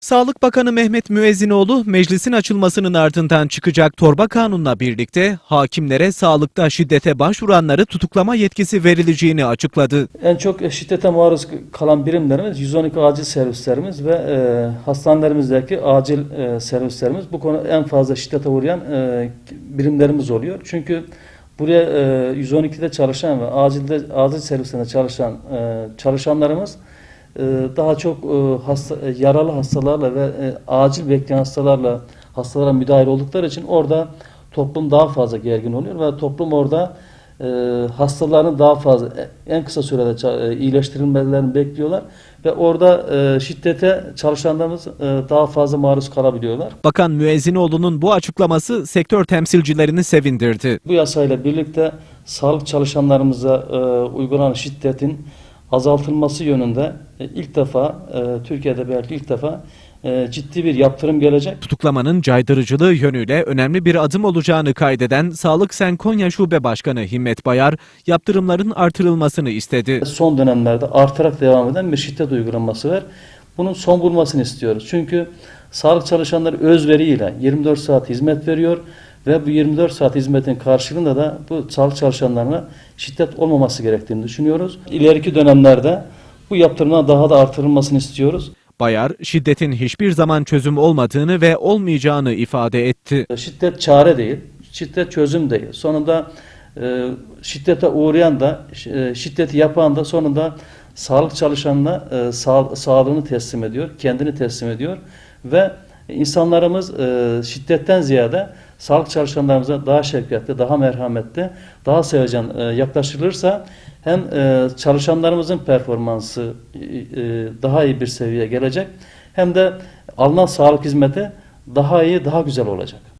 Sağlık Bakanı Mehmet Müezzinoğlu meclisin açılmasının ardından çıkacak torba kanunla birlikte hakimlere sağlıkta şiddete başvuranları tutuklama yetkisi verileceğini açıkladı. En çok şiddete maruz kalan birimlerimiz 112 acil servislerimiz ve e, hastanelerimizdeki acil e, servislerimiz. Bu konu en fazla şiddete uğrayan e, birimlerimiz oluyor. Çünkü buraya e, 112'de çalışan ve acilde acil servislerinde çalışan e, çalışanlarımız daha çok e, hasta, e, yaralı hastalarla ve e, acil bekleyen hastalarla hastalara müdahil oldukları için orada toplum daha fazla gergin oluyor ve toplum orada e, hastaların daha fazla en kısa sürede e, iyileştirilmelerini bekliyorlar ve orada e, şiddete çalışanlarımız e, daha fazla maruz kalabiliyorlar. Bakan Müezzinoğlu'nun bu açıklaması sektör temsilcilerini sevindirdi. Bu yasayla birlikte sağlık çalışanlarımıza e, uygulanan şiddetin azaltılması yönünde e, ilk defa e, Türkiye'de belki ilk defa e, ciddi bir yaptırım gelecek. Tutuklamanın caydırıcılığı yönüyle önemli bir adım olacağını kaydeden Sağlık Sen Konya Şube Başkanı Himmet Bayar, yaptırımların artırılmasını istedi. son dönemlerde artarak devam eden bir şiddet uygulanması var. Bunun son bulmasını istiyoruz. Çünkü sağlık çalışanları özveriyle 24 saat hizmet veriyor ve bu 24 saat hizmetin karşılığında da bu sağlık çalışanlarına şiddet olmaması gerektiğini düşünüyoruz. İleriki dönemlerde bu yaptırımların daha da artırılmasını istiyoruz. Bayar, şiddetin hiçbir zaman çözüm olmadığını ve olmayacağını ifade etti. Şiddet çare değil, şiddet çözüm değil. Sonunda e, şiddete uğrayan da, e, şiddeti yapan da sonunda sağlık çalışanına e, sağ- sağlığını teslim ediyor, kendini teslim ediyor ve insanlarımız e, şiddetten ziyade sağlık çalışanlarımıza daha şefkatli, daha merhametli, daha sevecen e, yaklaşılırsa hem e, çalışanlarımızın performansı e, daha iyi bir seviyeye gelecek hem de alınan sağlık hizmeti daha iyi, daha güzel olacak.